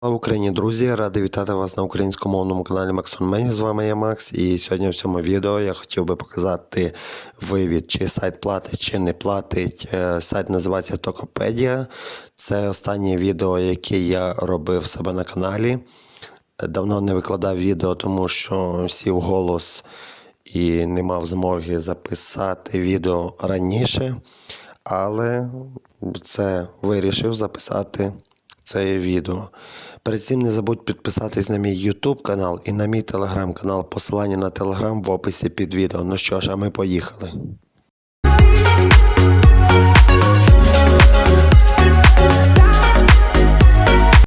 Слава Україні, друзі! Радий вітати вас на українськомовному каналі Максон Мені. З вами я Макс. І сьогодні в цьому відео я хотів би показати вивід, чи сайт платить, чи не платить. Е, Сайт називається Токопедія. Це останнє відео, яке я робив себе на каналі. Давно не викладав відео, тому що сів голос і не мав змоги записати відео раніше. Але це вирішив записати це відео. Перед цим не забудь підписатись на мій YouTube канал і на мій телеграм канал. Посилання на телеграм в описі під відео. Ну що ж, а ми поїхали.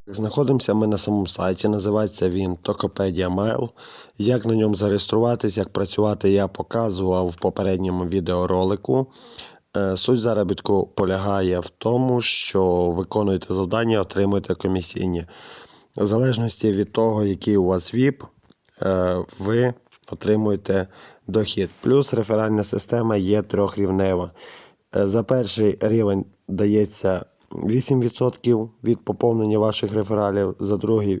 Знаходимося ми на самому сайті, називається він Tokopedia Mail. Як на ньому зареєструватись, як працювати, я показував в попередньому відеоролику. Е, Суть заробітку полягає в тому, що виконуєте завдання, отримуєте комісійні. В залежності від того, який у вас ВІП, е, ви отримуєте дохід. Плюс реферальна система є трьохрівнева. Е, За перший рівень дається 8% від поповнення ваших рефералів, за другий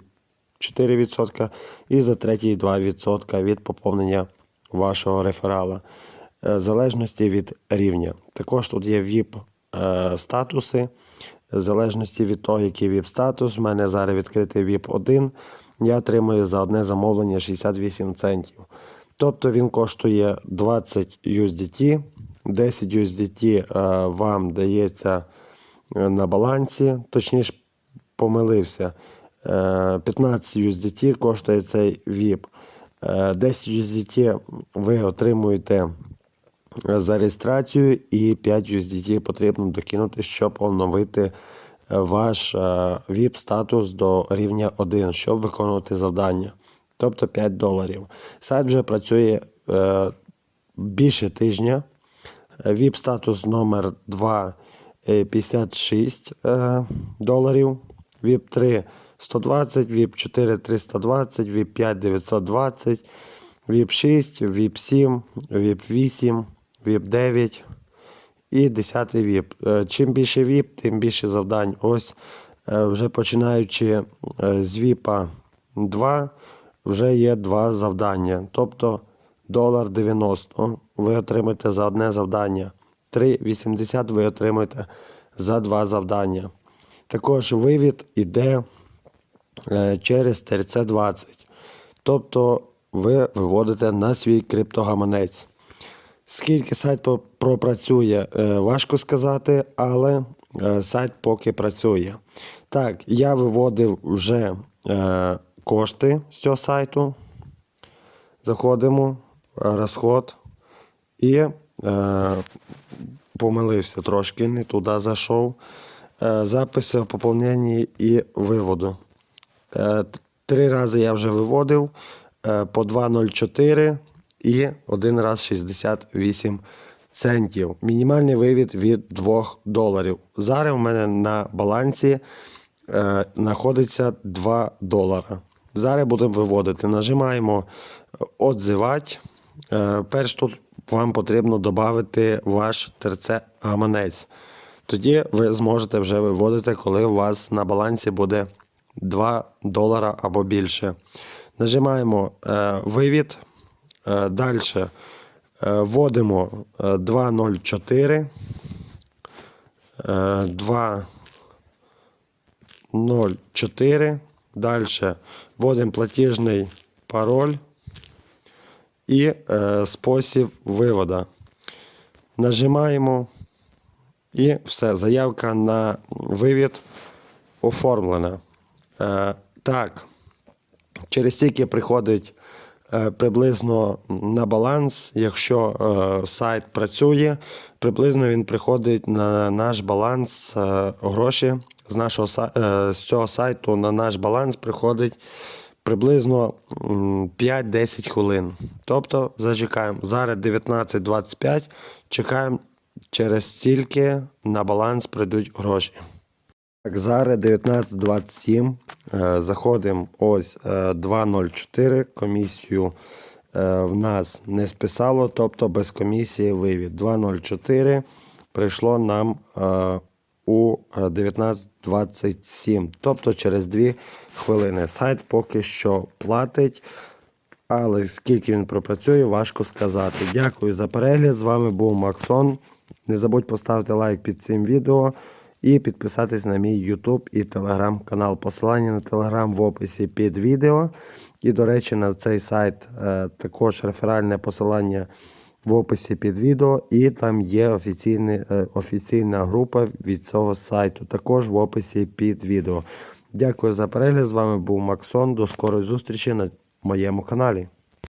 4% і за третій 2% від поповнення вашого реферала. Е, залежності від рівня. Також тут є VIP е. В залежності від того, який VIP статус, в мене зараз відкритий VIP 1. Я отримую за одне замовлення 68 центів. Тобто він коштує 20 USDT, 10 USDT вам дається е, на балансі, точніше помилився. Е, 15 USDT коштує цей VIP. Е, 10 USDT ви отримуєте за реєстрацію і 5 USDT потрібно докинути, щоб оновити е, ваш VIP статус до рівня 1, щоб виконувати завдання. Тобто 5 доларів. Сайт вже працює е, більше тижня. VIP статус номер 2 е, 56 е, доларів. VIP 3 120, VIP 4 320, VIP 5 920, VIP 6, VIP 7, VIP 8, VIP 9 і 10 VIP. Е, Чим більше VIP, тим більше завдань. Ось е, вже починаючи е, з VIP 2, вже є два завдання. Тобто долар 90 ви отримаєте за одне завдання. 3,80 ви отримаєте за два завдання. Також вивід іде через ТРЦ-20. Тобто ви виводите на свій криптогаманець. Скільки сайт пропрацює, е, важко сказати, але е, сайт поки працює. Так, я виводив вже е, кошти з цього сайту. Заходимо, розход і помилився трошки, не туди зайшов. Записи о поповненні і виводу. Три рази я вже виводив по 2,04 і один раз 68 центів. Мінімальний вивід від 2 доларів. Зараз у мене на балансі е, знаходиться 2 долара. Зараз будемо виводити. Нажимаємо «Отзивати». Е, перш тут вам потрібно додати ваш терце-гаманець. Тоді ви зможете вже виводити, коли у вас на балансі буде 2 долара або більше. Нажимаємо е, вивід. Е, Далі е, вводимо е, 2.04. Е, 2.04. Далі вводимо платіжний пароль і е, спосіб виводу. Нажимаємо і все, заявка на вивід оформлена. Так, через стільки приходить приблизно на баланс, якщо е, сайт працює, приблизно він приходить на наш баланс е, гроші з, нашого, е, з цього сайту на наш баланс приходить приблизно м, 5-10 хвилин. Тобто зачекаємо. Зараз 19.25, чекаємо через стільки на баланс прийдуть гроші. Так, зараз 19.27. Е, Заходимо ось е, 2.04. Комісію е, в нас не списало, тобто без комісії вивід. 2.04 прийшло нам е, у е, 19.27, тобто через 2 хвилини. Сайт поки що платить, але скільки він пропрацює, важко сказати. Дякую за перегляд. З вами був Максон. Не забудь поставити лайк під цим відео і підписатись на мій YouTube і Telegram канал. Посилання на Telegram в описі під відео. І, до речі, на цей сайт е, також реферальне посилання в описі під відео, і там є офіційний, е, офіційна група від цього сайту, також в описі під відео. Дякую за перегляд. З вами був Максон. До скорої зустрічі на моєму каналі.